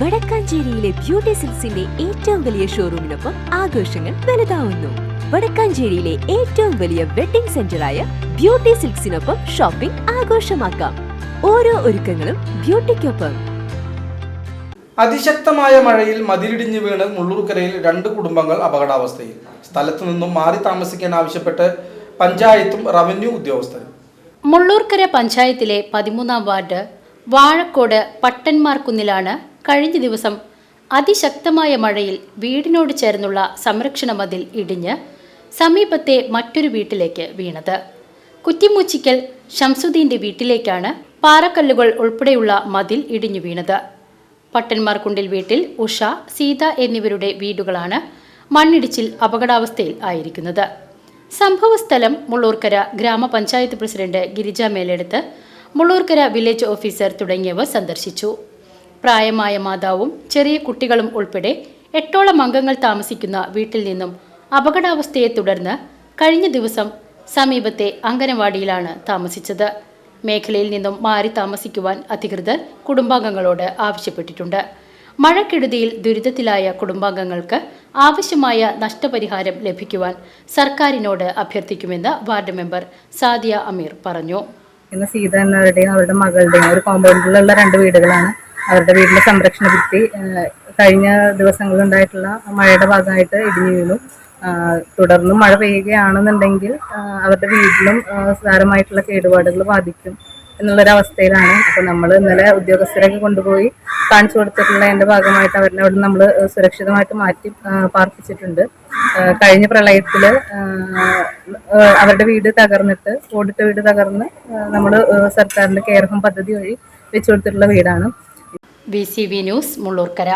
വടക്കാഞ്ചേരിയിലെ beauty സിൽസിന്റെ ഏറ്റവും വലിയ ഷോറൂമിനൊപ്പം ആഘോഷങ്ങൾ വലുതാവുന്നു. വടക്കാഞ്ചേരിയിലെ ഏറ്റവും വലിയ വെഡിംഗ് സെന്ററായ ബ്യൂട്ടി സിൽക്സിനൊപ്പം ഷോപ്പിംഗ് ആഘോഷമാക്കാം. ഓരോ ഒരുക്കങ്ങളും ബ്യൂട്ടിക്കൊപ്പം. അതിശക്തമായ മഴയിൽ മതിലിടിഞ്ഞ് വീണ് മുള്ളൂർക്കരയിൽ രണ്ട് കുടുംബങ്ങൾ അപകടാവസ്ഥയിൽ. സ്ഥലത്തു നിന്നും മാറി താമസിക്കാൻ ആവശ്യപ്പെട്ട് പഞ്ചായത്തും റവന്യൂ ഉദ്യോഗസ്ഥരും. മുള്ളൂർക്കര പഞ്ചായത്തിലെ പതിമൂന്നാം വാർഡ് വാഴക്കോട് പട്ടന്മാർക്കുന്നിലാണ് കഴിഞ്ഞ ദിവസം അതിശക്തമായ മഴയിൽ വീടിനോട് ചേർന്നുള്ള സംരക്ഷണ മതിൽ ഇടിഞ്ഞ് സമീപത്തെ മറ്റൊരു വീട്ടിലേക്ക് വീണത്. കുറ്റിമൂച്ചിക്കൽ ഷംസുദ്ദീന്റെ വീട്ടിലേക്കാണ് പാറക്കല്ലുകൾ ഉൾപ്പെടെയുള്ള മതിൽ ഇടിഞ്ഞു വീണത്. പട്ടന്മാർക്കുണ്ടിൽ വീട്ടിൽ ഉഷ സീത എന്നിവരുടെ വീടുകളാണ് മണ്ണിടിച്ചിൽ അപകടാവസ്ഥയിൽ ആയിരിക്കുന്നത്. സംഭവസ്ഥലം മുള്ളൂർക്കര ഗ്രാമപഞ്ചായത്ത് president Girija Meleduth Mullurkara village officer തുടങ്ങിയവർ സന്ദർശിച്ചു. പ്രായമായ മാതാവും ചെറിയ കുട്ടികളും ഉൾപ്പെടെ എട്ടോളം അംഗങ്ങൾ താമസിക്കുന്ന വീട്ടിൽ നിന്നും അപകടാവസ്ഥയെ തുടർന്ന് കഴിഞ്ഞ ദിവസം സമീപത്തെ അംഗനവാടിയിലാണ് താമസിച്ചത്. മേഖലയിൽ നിന്നും മാറി താമസിക്കുവാൻ അധികൃതർ കുടുംബാംഗങ്ങളോട് ആവശ്യപ്പെട്ടിട്ടുണ്ട്. മഴക്കെടുതിയിൽ ദുരിതത്തിലായ കുടുംബാംഗങ്ങൾക്ക് ആവശ്യമായ നഷ്ടപരിഹാരം ലഭിക്കുവാൻ സർക്കാരിനോട് അഭ്യർത്ഥിക്കുമെന്ന് വാർഡ് മെമ്പർ സാദിയ അമീർ പറഞ്ഞു. ഇന്ന് സീത എന്നവരുടെയും അവരുടെ മകളുടെയും ഒരു കോമ്പൗണ്ടിലുള്ള രണ്ട് വീടുകളാണ്. അവരുടെ വീടിന്റെ സംരക്ഷണ ഭിത്തി കഴിഞ്ഞ ദിവസങ്ങളിൽ ഉണ്ടായിട്ടുള്ള മഴയുടെ ഭാഗമായിട്ട് ഇടിഞ്ഞു വീണു. തുടർന്ന് മഴ പെയ്യുകയാണെന്നുണ്ടെങ്കിൽ അവരുടെ വീട്ടിലും സാരമായിട്ടുള്ള കേടുപാടുകൾ ബാധിക്കും. എന്നുള്ളൊരവസ്ഥയിലാണ്. അപ്പോൾ നമ്മൾ ഇന്നലെ ഉദ്യോഗസ്ഥരൊക്കെ കൊണ്ടുപോയി കാണിച്ചു കൊടുത്തിട്ടുള്ള എന്റെ ഭാഗമായിട്ട് അവരുടെ അവിടെ നമ്മൾ സുരക്ഷിതമായിട്ട് മാറ്റി പാർപ്പിച്ചിട്ടുണ്ട്. കഴിഞ്ഞ ആഹ്, അവരുടെ വീട് തകർന്നിട്ട് ഓടിട്ട വീട് തകർന്ന് നമ്മൾ സർക്കാരിന്റെ കെയർ ഹോം പദ്ധതി വഴി വെച്ചു കൊടുത്തിട്ടുള്ള വീടാണ്. B C B news Mullurkara.